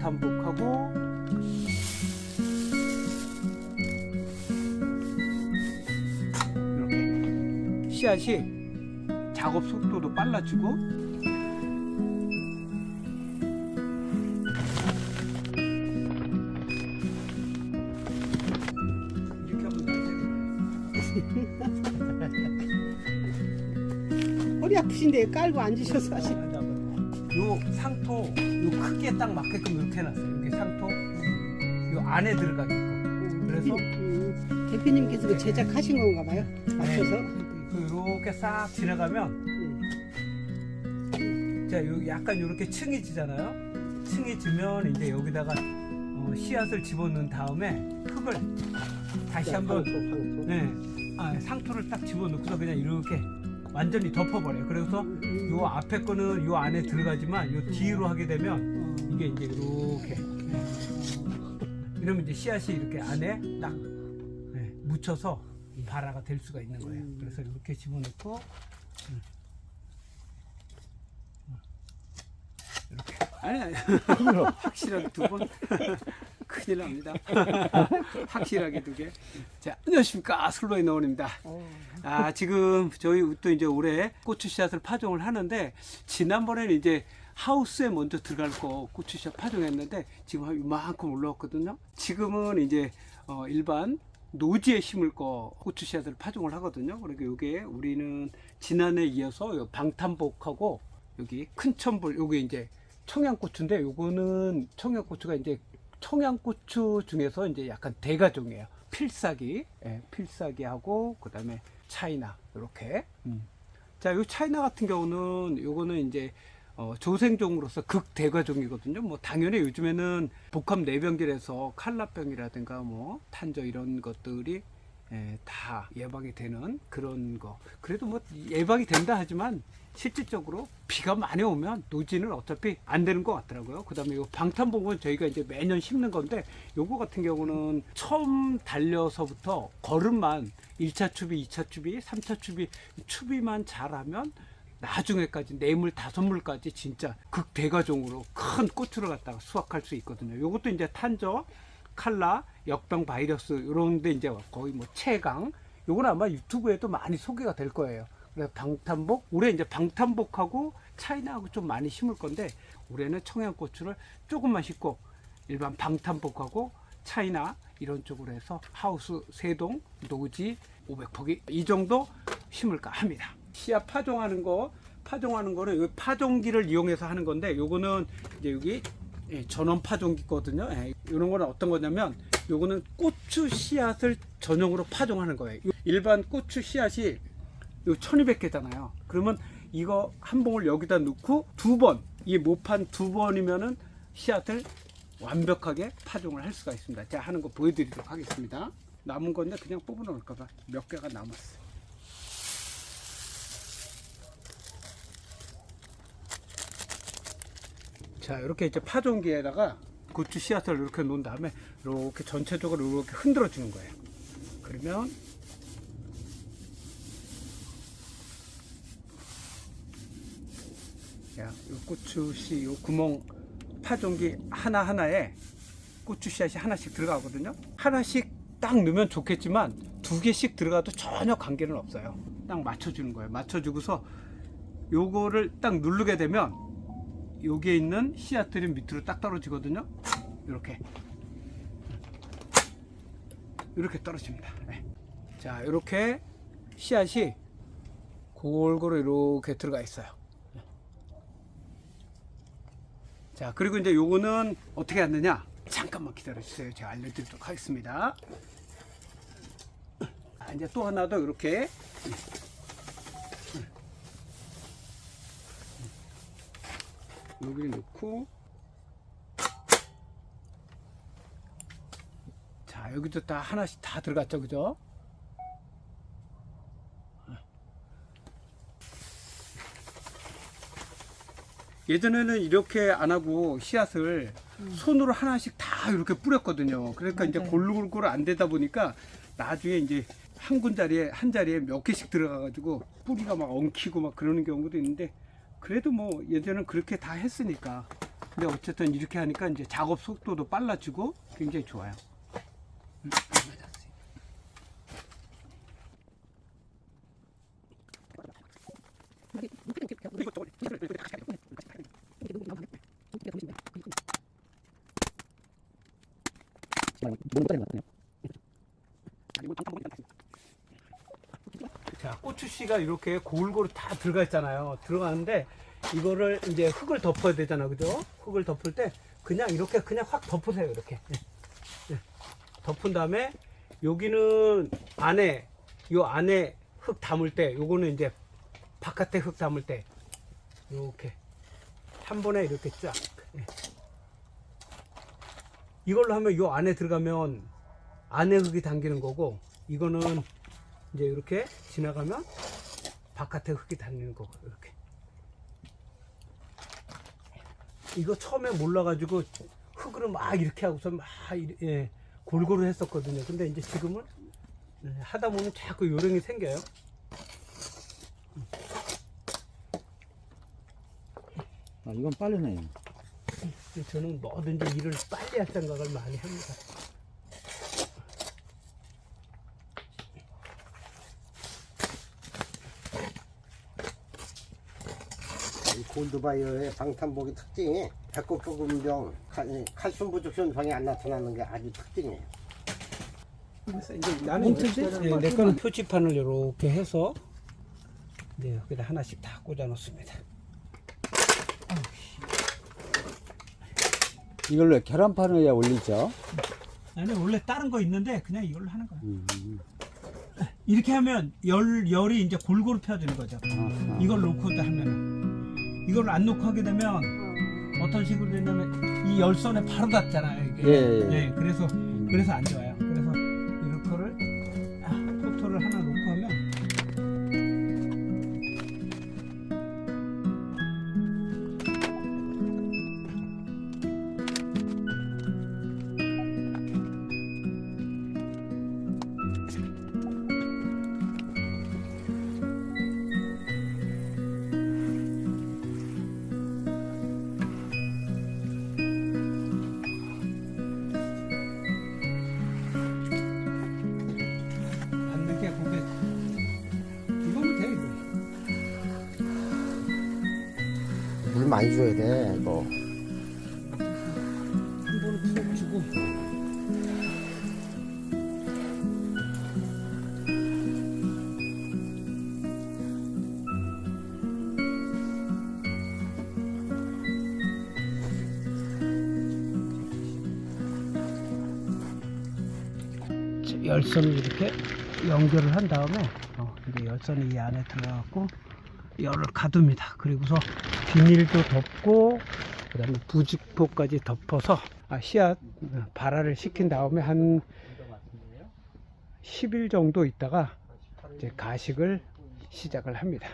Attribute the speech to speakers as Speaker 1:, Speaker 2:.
Speaker 1: 방탄복하고 이렇게 씨앗이 작업 속도도 빨라지고 이렇게 하면 되겠네.
Speaker 2: 허리 아프신데 깔고 앉으셔서 하시.
Speaker 1: 요 상토 요 크기에 딱 맞게끔 이렇게 해놨어요. 이렇게 상토 요 안에 들어가게끔. 그래서
Speaker 2: 음, 대표님께서 그 제작하신 건가 봐요. 맞춰서.
Speaker 1: 이렇게 싹 지나가면
Speaker 2: 음.
Speaker 1: 자, 요 약간 이렇게 층이 지잖아요. 층이 지면 이제 여기다가 어, 씨앗을 집어넣은 다음에 흙을 다시 한번 네, 아, 상토를 딱 집어넣고서 그냥 이렇게 완전히 덮어버려요. 그래서 요 앞에 거는 요 안에 들어가지만 요 뒤로 하게 되면 이게 이제 이렇게 네. 이러면 이제 씨앗이 이렇게 안에 딱 네, 묻혀서 발화가 될 수가 있는 거예요.
Speaker 2: 음.
Speaker 1: 그래서 이렇게 집어넣고 음. 이렇게 아니 아니 확실하게 두번 큰일 납니다. 확실하게 두 개. 자 안녕하십니까 슬로이 노원입니다.
Speaker 2: 어,
Speaker 1: 아 지금 저희 또 이제 올해 고추 씨앗을 파종을 하는데 지난번에는 이제 하우스에 먼저 들어갈 거 고추 씨앗 파종했는데 지금 한 이만큼 올라왔거든요. 지금은 이제 어, 일반 노지에 심을 거 고추 씨앗을 파종을 하거든요. 그러니까 이게 우리는 지난해 이어서 요 방탄복하고 여기 큰 천불 요게 이제 청양고추인데 요거는 청양고추가 이제 청양고추 중에서 이제 약간 대가종이에요. 필사기, 예, 필사기하고 그다음에 차이나 이렇게. 음. 자, 요 차이나 같은 경우는 요거는 이제 어, 조생종으로서 극대가종이거든요. 뭐 당연히 요즘에는 복합 내병길에서 칼라병이라든가 뭐 탄저 이런 것들이 예, 다 예방이 되는 그런 거. 그래도 뭐 예방이 된다 하지만 실질적으로 비가 많이 오면 노지는 어차피 안 되는 것 같더라고요. 그 다음에 이 방탄복은 저희가 이제 매년 심는 건데 요거 같은 경우는 처음 달려서부터 걸음만 1차 추비, 2차 추비, 3차 추비, 추비만 잘하면 나중에까지 네물 다섯 물까지 진짜 극대가종으로 큰 고추를 갖다가 수확할 수 있거든요. 요것도 이제 탄저, 칼라, 역병 바이러스 이런데 이제 거의 뭐 채강 요건 아마 유튜브에도 많이 소개가 될 거예요. 그래서 방탄복 올해 이제 방탄복하고 차이나하고 좀 많이 심을 건데 올해는 청양고추를 조금만 심고 일반 방탄복하고 차이나 이런 쪽으로 해서 하우스 세동 노지 500포기 이 정도 심을까 합니다. 씨앗 파종하는 거 파종하는 거는 이 파종기를 이용해서 하는 건데 요거는 이제 여기 예, 전원 파종기거든요. 예, 이런 거는 어떤 거냐면 요거는 고추 씨앗을 전용으로 파종하는 거예요. 요 일반 고추 씨앗이 요 1200개잖아요. 그러면 이거 한 봉을 여기다 넣고 두 번, 이 모판 두 번이면은 씨앗을 완벽하게 파종을 할 수가 있습니다. 제가 하는 거 보여드리도록 하겠습니다. 남은 건데 그냥 뽑아 놓을까봐 몇 개가 남았어요. 자, 이렇게 이제 파종기에다가 고추 씨앗을 이렇게 놓은 다음에 이렇게 전체적으로 이렇게 흔들어 주는 거예요. 그러면 야, 요 고추 씨, 요 구멍 파종기 하나 하나에 고추 씨앗이 하나씩 들어가거든요. 하나씩 딱 넣으면 좋겠지만 두 개씩 들어가도 전혀 관계는 없어요. 딱 맞춰주는 거예요. 맞춰주고서 요거를 딱 누르게 되면 여기에 있는 씨앗들이 밑으로 딱 떨어지거든요. 이렇게 이렇게 떨어집니다. 네. 자, 이렇게 씨앗이 골고루 이렇게 들어가 있어요. 자, 그리고 이제 요거는 어떻게 하느냐? 잠깐만 기다려 주세요. 제가 알려드리도록 하겠습니다. 아, 이제 또 하나 더 이렇게 여기 넣고. 자 여기도 다 하나씩 다 들어갔죠 그죠? 예전에는 이렇게 안 하고 씨앗을 손으로 하나씩 다 이렇게 뿌렸거든요. 그러니까 이제
Speaker 2: 맞아요.
Speaker 1: 골고루 안 되다 보니까 나중에 이제 한 군자리에 한 자리에 몇 개씩 들어가가지고 뿌리가 막 엉키고 막 그러는 경우도 있는데 그래도 뭐 예전엔 그렇게 다 했으니까 근데 어쨌든 이렇게 하니까 이제 작업 속도도 빨라지고 굉장히 좋아요. 음, 자, 고추씨가 이렇게 골고루 다 들어가 있잖아요. 들어가는데 이거를 이제 흙을 덮어야 되잖아, 그죠? 흙을 덮을 때 그냥 이렇게 그냥 확 덮으세요, 이렇게. 예. 예. 덮은 다음에 여기는 안에 요 안에 흙 담을 때 요거는 이제 바깥에 흙 담을 때 이렇게 한 번에 이렇게 쫙. 예. 이걸로 하면 요 안에 들어가면 안에 흙이 담기는 거고 이거는 이제 이렇게 지나가면 바깥에 흙이 닿는 거고 이렇게. 이거 처음에 몰라가지고 흙으로 막 이렇게 하고서 막 이- 예, 골고루 했었거든요. 근데 이제 지금은 예, 하다 보면 자꾸 요령이 생겨요.
Speaker 3: 아, 이건 빠르네요.
Speaker 1: 저는 뭐든지 일을 빨리 할 생각을 많이 합니다
Speaker 4: 골드바이어의 방탄복의 특징이 배꼽 부분병, 칼- 칼슘 부족 현상이 안 나타나는 게 아주 특징이에요.
Speaker 1: 그래서 이제 나는 이제 네, 내 거는 표지판을 이렇게 해서 네, 여기다 하나씩 다 꽂아 놓습니다.
Speaker 3: 이걸로 계란판을 올리죠.
Speaker 1: 아니 원래 다른 거 있는데 그냥 이걸로 하는 거야.
Speaker 3: 음.
Speaker 1: 이렇게 하면 열 열이 이제 골고루 펴지는 거죠.
Speaker 3: 아하.
Speaker 1: 이걸 놓고 하면은 이걸 안 놓고 하게 되면 어떤 식으로 된다면 이 열선에 바로 닿잖아요. 이게.
Speaker 3: 예, 예.
Speaker 1: 네, 그래서 그래서 안 좋아요.
Speaker 4: 많이 줘야 돼, 이거.
Speaker 1: 한 번은 푹 주고 열선을 이렇게 연결을 한 다음에 어, 이제 열선이 이 안에 들어가고 열을 가둡니다. 그리고서 비닐도 덮고 그다음에 부직포까지 덮어서 아, 씨앗 어, 발화를 시킨 다음에 한 10일 정도 있다가 이제 가식을 시작을 합니다.